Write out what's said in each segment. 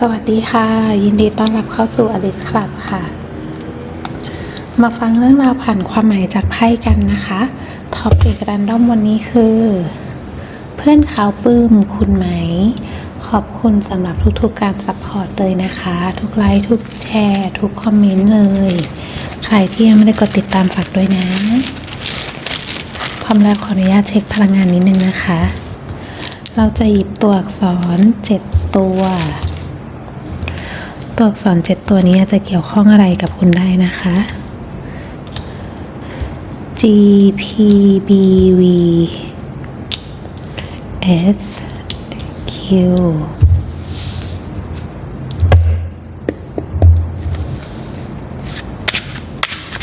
สวัสดีค่ะ ยินดีต้อนรับเข้าสู่อลิสคลับค่ะ มาฟังเรื่องราวผ่านความหมายจากไพ่กันนะคะท็อปิกรันดอมวันนี้คือ เพื่อนเขาปลื้มคุณไหม ขอบคุณสำหรับทุกๆการซัพพอร์ตเลยนะคะ ทุกไลค์ทุกแชร์ ทุกคอมเมนต์เลย ใครที่ยังไม่ได้กดติดตามฝากด้วยนะพร้อมแล้วขออนุญาตเช็คพลังงานนิดนึงนะคะ เราจะหยิบตัวอักษรเจ็ดตัว ตัวอักษรเจ็ดตัวนี้จะเกี่ยวข้องอะไรกับคุณได้นะคะ G P B V S Q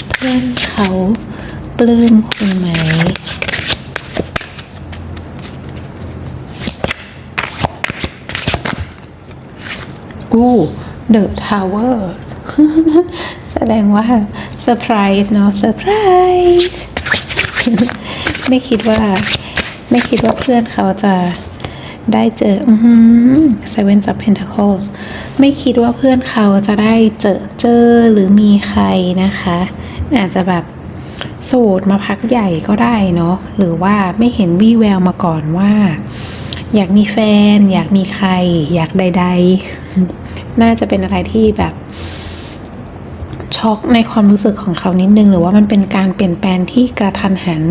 เพื่อนเขาปลื้มคุณไหมอู้ The Tower แสดงว่าเซอร์ไพรส์เนาะเซอร์ไพรส์ไม่คิดว่า ไม่คิดว่าเพื่อนเขาจะได้เจอ อือหือ Seven of Pentacles ไม่คิดว่าเพื่อนเขาจะได้เจอเจอหรือมีใครนะคะ อาจจะแบบโสดมาพักใหญ่ก็ได้เนาะหรือว่าไม่เห็นวี่แววมาก่อนว่า อยากมีแฟน อยากมีใคร อยากใด ๆ น่าจะเป็นอะไรที่แบบช็อกในความรู้สึกของเขานิดนึง หรือว่ามันเป็นการเปลี่ยนแปลงที่กระทันหัน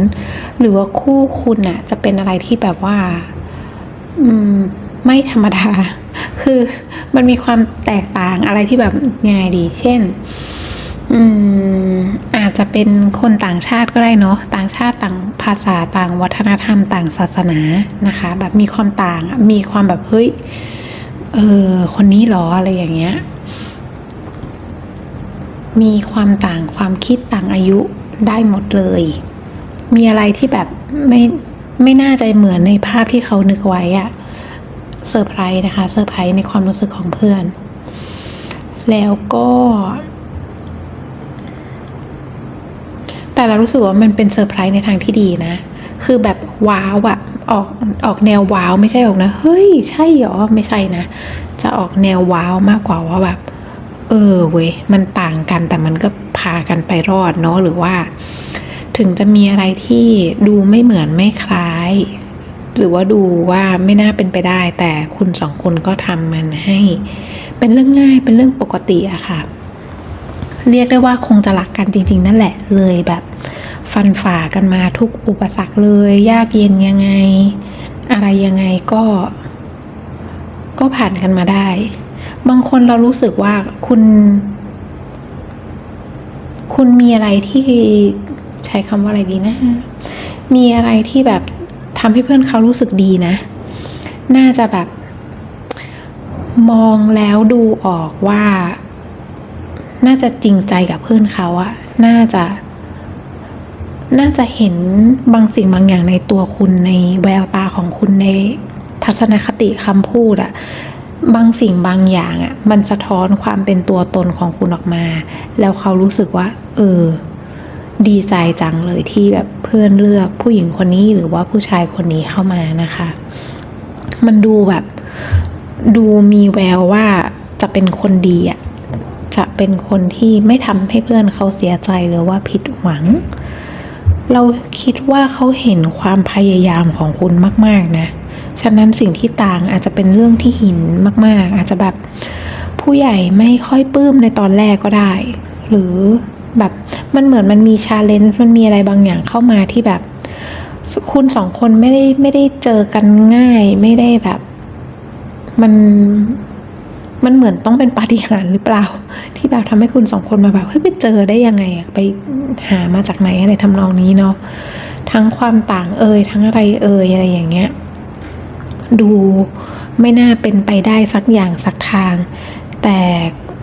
หรือว่าคู่คุณอะจะเป็นอะไรที่แบบว่า อืม ไม่ธรรมดา คือมันมีความแตกต่างอะไรที่แบบยังไงดี เช่น อืม อาจจะเป็นคนต่างชาติก็ได้เนาะต่างชาติต่างภาษาต่างวัฒนธรรม ต่างศาสนานะคะ แบบมีความต่างมีความแบบเฮ้ย เออ คนนี้หรออะไรอย่างเงี้ย มีความต่างความคิดต่างอายุได้หมดเลย มีอะไรที่แบบไม่ไม่น่าจะเหมือนในภาพที่เขานึกไว้อะเซอร์ไพรส์นะคะเซอร์ไพรส์ในความรู้สึกของเพื่อน แล้วก็ แต่เรารู้สึกว่ามันเป็นเซอร์ไพรส์ในทางที่ดีนะ คือแบบว้าวอะ ออกออกแนวว้าวไม่ใช่ออกนะ เฮ้ย ใช่เหรอไม่ใช่นะ จะออกแนวว้าวมากกว่าว่าแบบ เออเว้ยมันต่างกันแต่มันก็พากันไปรอดเนาะหรือว่า ถึงจะมีอะไรที่ดูไม่เหมือนไม่คล้าย หรือว่าดูว่าไม่น่าเป็นไปได้ แต่คุณสองคนก็ทำมันให้ เป็นเรื่องง่ายเป็นเรื่องปกติอะค่ะ เรียกได้ว่าคงจะรักกันจริง ๆ นั่นแหละเลยแบบ ฟันฝ่ากันมาทุกอุปสรรคเลย ยากเย็นยังไง อะไรยังไงก็ ก็ผ่านกันมาได้ บางคนเรารู้สึกว่าคุณ คุณมีอะไรที่ใช้คำว่าอะไรดีนะ มีอะไรที่แบบทำให้เพื่อนเขารู้สึกดีนะ น่าจะแบบ มองแล้วดูออกว่า น่าจะจริงใจกับเพื่อนเขาอะน่าจะ น่าจะเห็นบางสิ่งบางอย่างในตัวคุณในแววตาของคุณในทัศนคติคำพูดอะบางสิ่งบางอย่างอะมันสะท้อนความเป็นตัวตนของคุณออกมา แล้วเขารู้สึกว่า เออ ดีใจจังเลยที่แบบเพื่อนเลือกผู้หญิงคนนี้หรือว่าผู้ชายคนนี้เข้ามานะคะ มันดูแบบดูมีแววว่าจะเป็นคนดีอะจะเป็นคนที่ไม่ทำให้เพื่อนเขาเสียใจหรือว่าผิดหวัง เราคิดว่าเขาเห็นความพยายามของคุณมาก ๆ นะ ฉะนั้นสิ่งที่ต่างอาจจะเป็นเรื่องที่หินมาก ๆ อาจจะแบบผู้ใหญ่ไม่ค่อยปลื้มในตอนแรกก็ได้ หรือแบบมันเหมือนมันมีชาเลนจ์มันมีอะไรบางอย่างเข้ามาที่แบบ คุณสองคนไม่ได้ไม่ได้เจอกันง่าย ไม่ได้แบบ มัน มันเหมือนต้องเป็นปาฏิหาริย์หรือเปล่า ที่แบบทำให้คุณสองคนมาแบบเฮ้ยไปเจอได้ยังไงอะไปหามาจากไหนอะไรทำนองนี้เนาะทั้งความต่างเอ่ยทั้งอะไรเอ่ยอะไรอย่างเงี้ยดูไม่น่าเป็นไปได้สักอย่างสักทาง แต่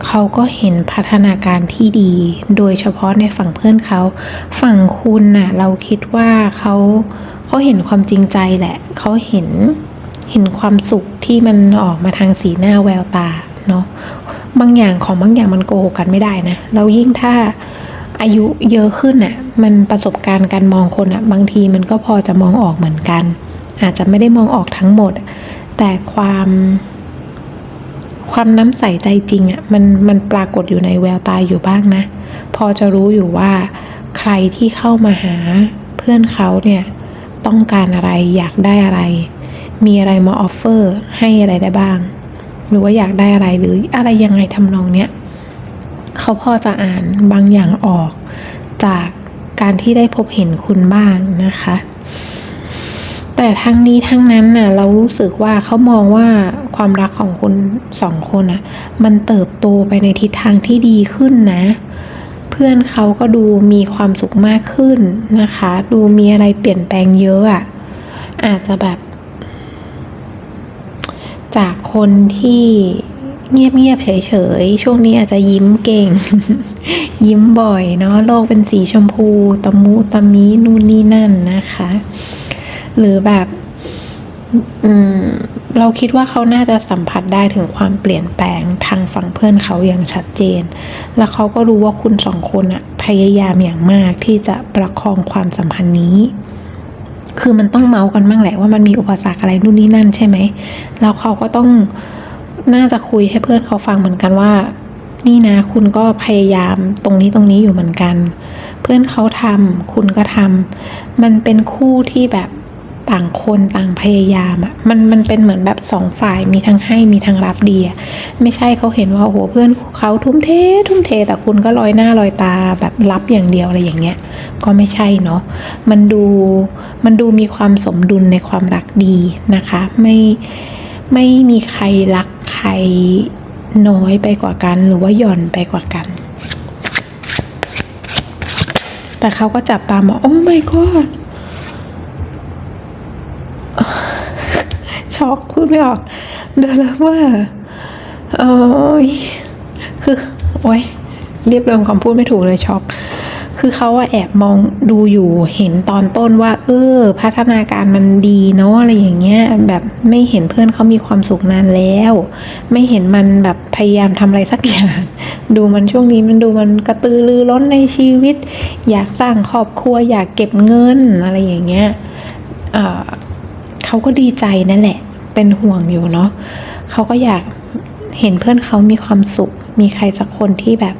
เขาก็เห็นพัฒนาการที่ดี โดยเฉพาะในฝั่งเพื่อนเขา ฝั่งคุณน่ะ เราคิดว่าเขาเขาเห็นความจริงใจแหละ เขาเห็นเห็นความสุขที่มันออกมาทางสีหน้าแววตา เนาะบางอย่างของบางอย่างมันโกหกกันไม่ได้นะแล้วยิ่งถ้าอายุเยอะขึ้นอะมันประสบการณ์การมองคนอะบางทีมันก็พอจะมองออกเหมือนกัน อาจจะไม่ได้มองออกทั้งหมด แต่ความความน้ำใสใจจริงอะ่ะมันมันปรากฏอยู่ในแววตาอยู่บ้างนะ พอจะรู้อยู่ว่า ใครที่เข้ามาหาเพื่อนเขาเนี่ยต้องการอะไรอยากได้อะไร มีอะไรมาออฟเฟอร์ให้อะไรได้บ้าง หรือว่าอยากได้อะไรหรืออะไรยังไงทำนองเนี้ยเขาพอจะอ่านบางอย่างออกจากการที่ได้พบเห็นคุณบ้างนะคะ แต่ทั้งนี้ทั้งนั้นน่ะเรารู้สึกว่าเขามองว่าความรักของคุณสองคนน่ะมันเติบโตไปในทิศทางที่ดีขึ้นนะ เพื่อนเขาก็ดูมีความสุขมากขึ้นนะคะ ดูมีอะไรเปลี่ยนแปลงเยอะอะอาจจะแบบ จากคนที่เงียบๆเฉยๆช่วงนี้อาจจะยิ้มเก่ง ยิ้มบ่อยเนาะโลกเป็นสีชมพูตะมุตะมีนู่นนี่นั่นนะคะ หรือแบบเราคิดว่าเขาน่าจะสัมผัสได้ถึงความเปลี่ยนแปลงทางฝั่งเพื่อนเขาอย่างชัดเจน แล้วเขาก็รู้ว่าคุณสองคนอะพยายามอย่างมากที่จะประคองความสัมพันธ์นี้ คือมันต้องเมาส์กันบ้างแหละว่ามันมีอุปสรรคอะไรนู่นนี่นั่นใช่ไหมแล้วเขาก็ต้องน่าจะคุยให้เพื่อนเขาฟังเหมือนกันว่า นี่นะคุณก็พยายามตรงนี้ตรงนี้อยู่เหมือนกัน เพื่อนเขาทำคุณก็ทำมันเป็นคู่ที่แบบ ต่างคนต่างพยายามอะมันมันเป็นเหมือนแบบสองฝ่ายมีทั้งให้มีทั้งรับดีอะไม่ใช่เขาเห็นว่าโอ้โหเพื่อนเขาทุ่มเท ทุ่มเทแต่คุณก็ลอยหน้าลอยตาแบบรับอย่างเดียวอะไรอย่างเงี้ย ก็ไม่ใช่เนาะมันดูมันดูมีความสมดุลในความรักดีนะคะ ไม่ไม่มีใครรักใครน้อยไปกว่ากัน หรือว่าหย่อนไปกว่ากันแต่เขาก็จับตามองโอ้ my god ช็อกพูดไม่ออกเดลเวอร์โอ้ยคือโอ้ยเรียบเรียงคำพูดไม่ถูกเลยช็อก คือเขาว่าแอบมองดูอยู่เห็นตอนต้นว่า เออ พัฒนาการมันดีเนาะอะไรอย่างเงี้ย แบบไม่เห็นเพื่อนเขามีความสุขนานแล้ว ไม่เห็นมันแบบพยายามทำอะไรสักอย่าง ดูมันช่วงนี้มันดูมันกระตือรือร้นในชีวิต อยากสร้างครอบครัว อยากเก็บเงินอะไรอย่างเงี้ยเออเขาก็ดีใจนั่นแหละ เป็นห่วงอยู่เนาะเขาก็อยากเห็นเพื่อนเขามีความสุข มีใครสักคนที่แบบ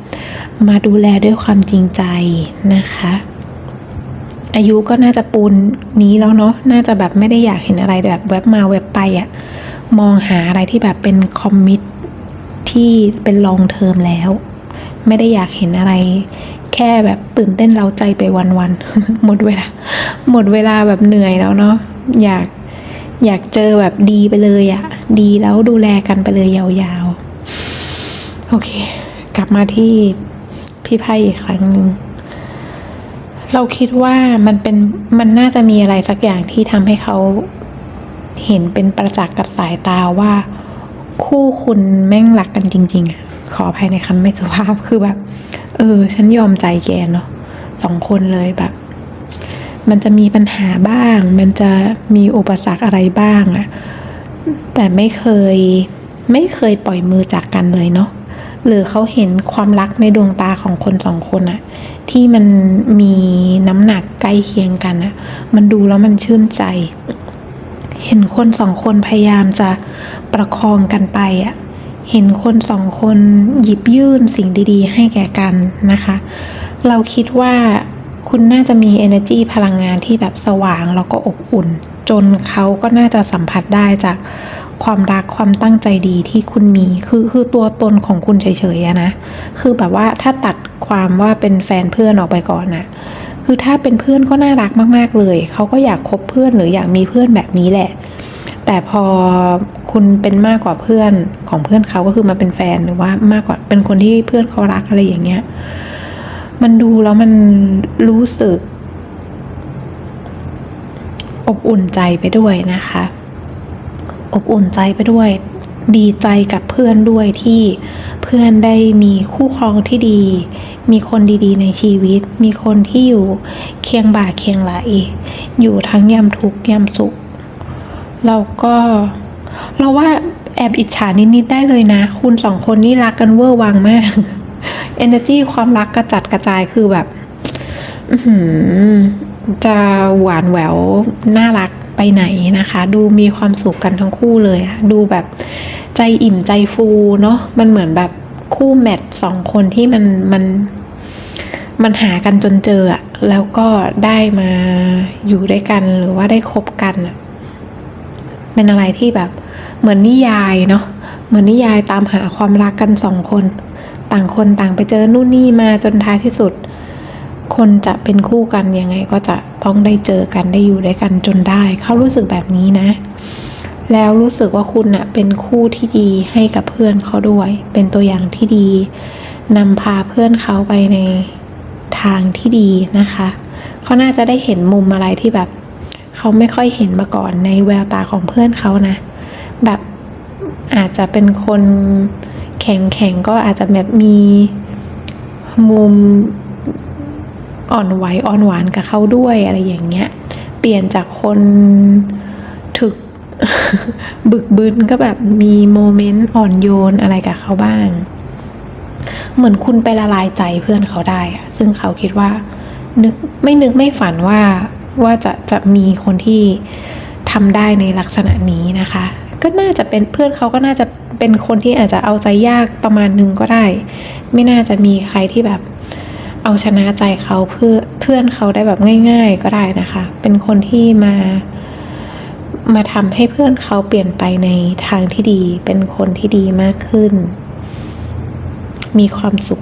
มาดูแลด้วยความจริงใจนะคะ อายุก็น่าจะปูนนี้แล้วเนาะน่าจะแบบไม่ได้อยากเห็นอะไรแบบแวบมาแวบไปอะมองหาอะไรที่แบบเป็นคอมมิตที่เป็นลองเทอมแล้ว ไม่ได้อยากเห็นอะไร แค่แบบตื่นเต้นเราใจไปวันๆหมดเวลา หมดเวลาแบบเหนื่อยแล้วเนาะอยาก อยากเจอแบบดีไปเลยอะดีแล้วดูแลกันไปเลยยาวๆ โอเค กลับมาที่พี่ไพ่อีกครั้งหนึ่งเราคิดว่ามันเป็นมันน่าจะมีอะไรสักอย่างที่ทำให้เขาเห็นเป็นประจักษ์กับสายตาว่า คู่คุณแม่งรักกันจริง ๆอะขออภัยในคำไม่สุภาพคือแบบ เออ ฉันยอมใจแกเนาะสองคนเลยแบบ มันจะมีปัญหาบ้าง มันจะมีอุปสรรคอะไรบ้างอะแต่ไม่เคยไม่เคยปล่อยมือจากกันเลยเนาะหรือเขาเห็นความรักในดวงตาของคนสองคนอะที่มันมีน้ำหนักใกล้เคียงกันอะมันดูแล้วมันชื่นใจ เห็นคนสองคนพยายามจะประคองกันไปอะเห็นคนสองคนหยิบยื่นสิ่งดีๆ ให้แก่กันนะคะ เราคิดว่า คุณน่าจะมี energy พลังงานที่แบบสว่างแล้วก็อบอุ่น จนเขาก็น่าจะสัมผัสได้จากความรักความตั้งใจดีที่คุณมี คือคือตัวตนของคุณเฉยๆนะ คือแบบว่าถ้าตัดความว่าเป็นแฟนเพื่อนออกไปก่อนนะคือถ้าเป็นเพื่อนก็น่ารักมาก ๆเลย เขาก็อยากคบเพื่อนหรืออยากมีเพื่อนแบบนี้แหละ แต่พอคุณเป็นมากกว่าเพื่อนของเพื่อนเขาก็คือมาเป็นแฟนหรือว่ามากกว่าเป็นคนที่เพื่อนเขารักอะไรอย่างเงี้ย มันดูแล้วมันรู้สึก อบอุ่นใจไปด้วยนะคะ อบอุ่นใจไปด้วย ดีใจกับเพื่อนด้วยที่เพื่อนได้มีคู่ครองที่ดี มีคนดีๆ ในชีวิต มีคนที่อยู่เคียงบ่าเคียงไหลอยู่ทั้งยามทุกข์ยามสุขเราก็เราว่าแอบอิจฉานิด ๆ ได้เลยนะ คุณสองคนนี่รักกันเวอร์วังมาก energy ความรักกระจัดกระจายคือแบบจะหวานแหววน่ารักไปไหนนะคะ ดูมีความสุขกันทั้งคู่เลยดูแบบใจอิ่มใจฟูเนาะมันเหมือนแบบคู่แมทสองคนที่มันมันมันหากันจนเจอแล้วก็ได้มาอยู่ด้วยกันหรือว่าได้คบกันเป็นอะไรที่แบบเหมือนนิยายเนาะ เหมือนนิยายตามหาความรักกันสองคน ต่างคนต่างไปเจอนู่นนี่มาจนท้ายที่สุด คนจะเป็นคู่กันยังไงก็จะต้องได้เจอกันได้อยู่ด้วยกันจนได้เขารู้สึกแบบนี้นะ แล้วรู้สึกว่าคุณน่ะเป็นคู่ที่ดีให้กับเพื่อนเขาด้วย เป็นตัวอย่างที่ดีนำพาเพื่อนเขาไปในทางที่ดีนะคะ เขาน่าจะได้เห็นมุมอะไรที่แบบ เขาไม่ค่อยเห็นมาก่อนในแววตาของเพื่อนเขานะ แบบ อาจจะเป็นคนแข็งแข็งก็อาจจะแบบมีมุมอ่อนไหวอ่อนหวานกับเขาด้วยอะไรอย่างเงี้ย เปลี่ยนจากคนถึกบึกบึนก็แบบมีโมเมนต์อ่อนโยนอะไรกับเขาบ้าง เหมือนคุณไปละลายใจเพื่อนเขาได้อะซึ่งเขาคิดว่า นึกไม่นึกไม่ฝันว่าว่าจะจะมีคนที่ทำได้ในลักษณะนี้นะคะ ก็น่าจะเป็นเพื่อนเขาก็น่าจะเป็นคนที่อาจจะเอาใจยากประมาณหนึงก็ได้ ไม่น่าจะมีใครที่แบบเอาชนะใจเขาเพื่อเพื่อนเขาได้แบบง่าย ๆ ก็ได้นะคะ เป็นคนที่มามาทำให้เพื่อนเขาเปลี่ยนไปในทางที่ดี เป็นคนที่ดีมากขึ้น มีความสุข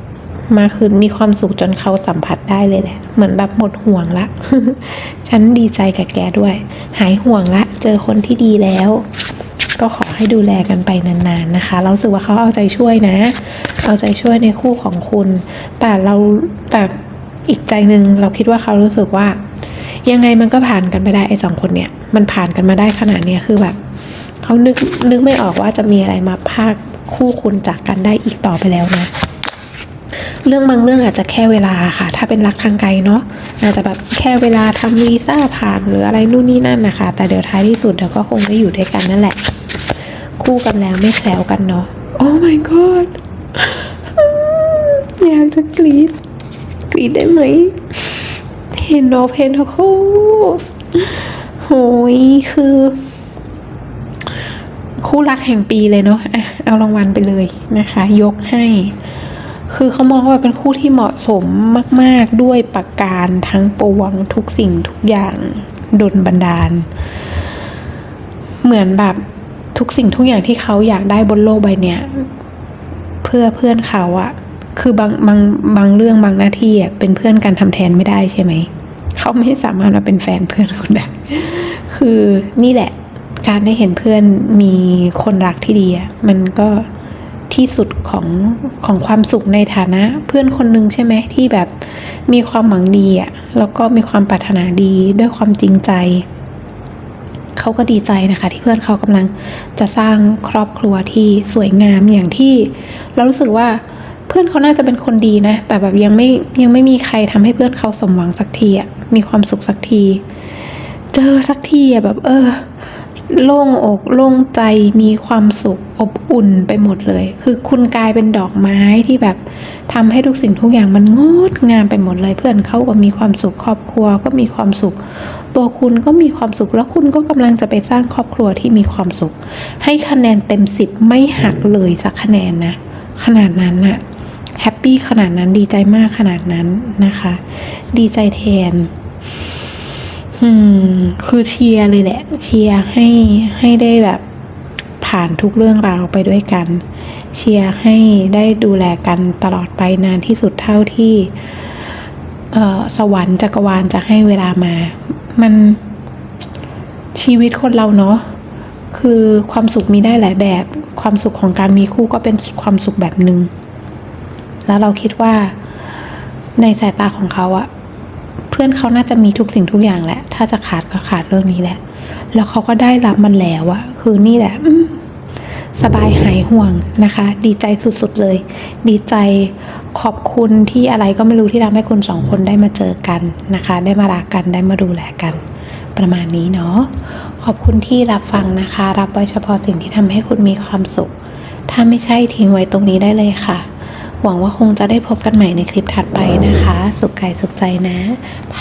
มากขึ้น มีความสุขจนเขาสัมผัสได้เลยแหละ เหมือนแบบหมดห่วงละ ฉันดีใจกับแกด้วย หายห่วงละ เจอคนที่ดีแล้ว ก็ขอให้ดูแลกันไปนานๆนะคะ เราสึกว่าเขาเอาใจช่วยนะ เอาใจช่วยในคู่ของคุณ แต่เราแต่อีกใจหนึ่งเราคิดว่าเขารู้สึกว่า ยังไงมันก็ผ่านกันไปได้ไอ้สองคนเนี่ยมันผ่านกันมาได้ขนาดเนี้ยคือแบบเขานึกนึกไม่ออกว่าจะมีอะไรมาพากคู่คุณจากกันได้อีกต่อไปแล้วนะเรื่องบางเรื่องอาจจะแค่เวลาค่ะ ถ้าเป็นรักทางไกลเนาะอาจจะแบบแค่เวลาทำวีซ่าผ่านหรืออะไรนู่นนี่นั่นนะคะ แต่เดี๋ยวท้ายที่สุดเดี๋ยวก็คงได้อยู่ด้วยกันนั่นแหละ คู่กันแล้วไม่แคล้วกันเนาะ Oh my god อยากจะกรีดกรีดได้ไหมเห็นโนเพนท c โคสโหยคือ คู่รักแห่งปีเลยเนาะอะเอารางวัลไปเลยนะคะ ยกให้ คือเขามองว่าเป็นคู่ที่เหมาะสมมาก ๆ ด้วยประการทั้งปวงทุกสิ่งทุกอย่างดลบันดาล เหมือนแบบ ทุกสิ่งทุกอย่างที่เขาอยากได้บนโลกใบเนี้ยเพื่อเพื่อนเขาอะคือบางบางบางเรื่องบางหน้าที่อะเป็นเพื่อนกันทำแทนไม่ได้ใช่ไหมเขาไม่สามารถมาเป็นแฟนเพื่อนคนได้คือนี่แหละ การได้เห็นเพื่อนมีคนรักที่ดีอะมันก็ที่สุดของของความสุขในฐานะ เพื่อนคนหนึ่งใช่ไหมที่แบบมีความหวังดีอะแล้วก็มีความปรารถนาดีด้วยความจริงใจ เขาก็ดีใจนะคะ ที่เพื่อนเขากำลังจะสร้างครอบครัวที่สวยงามอย่างที่ เรารู้สึกว่าเพื่อนเขาน่าจะเป็นคนดีนะ แต่แบบยังไม่ยังไม่มีใครทำให้เพื่อนเขาสมหวังสักทีอะมีความสุขสักที เจอสักทีอะแบบเออ โล่งอกโล่งใจมีความสุขอบอุ่นไปหมดเลย คือคุณกลายเป็นดอกไม้ที่แบบทำให้ทุกสิ่งทุกอย่างมันงดงามไปหมดเลย เพื่อนเขาก็มีความสุขครอบครัวก็มีความสุข ตัวคุณก็มีความสุขแล้วคุณก็กำลังจะไปสร้างครอบครัวที่มีความสุข ให้คะแนนเต็มสิบไม่หักเลยสักคะแนนนะขนาดนั้นน่ะแฮปปี้ขนาดนั้นดีใจมากขนาดนั้นนะคะ ดีใจแทน อืม คือเชียร์เลยแหละ เชียร์ให้ให้ได้แบบผ่านทุกเรื่องราวไปด้วยกัน เชียร์ให้ได้ดูแลกันตลอดไปนานที่สุดเท่าที่เออสวรรค์จักรวาลจะให้เวลามา มันชีวิตคนเราเนาะคือความสุขมีได้หลายแบบ ความสุขของการมีคู่ก็เป็นความสุขแบบหนึง่งแล้วเราคิดว่าในสายตาของเขาอะ พื่อนเขาน่าจะมีทุกสิ่งทุกอย่างแหละ ถ้าจะขาดก็ขาดเรื่องนี้แหละ แล้วเขาก็ได้รับมันแล้วอะคือนี่แหละสบายหายห่วงนะคะ ดีใจสุดๆเลย ดีใจขอบคุณที่อะไรก็ไม่รู้ที่ทำให้คุณสองคนได้มาเจอกันนะคะ ได้มารักกันได้มาดูแลกัน ประมาณนี้เนาะขอบคุณที่รับฟังนะคะ รับไว้เฉพาะสิ่งที่ทำให้คุณมีความสุข ถ้าไม่ใช่ทิ้งไว้ตรงนี้ได้เลยค่ะ หวังว่าคงจะได้พบกันใหม่ในคลิปถัดไปนะคะ สุขกายสุขใจนะไป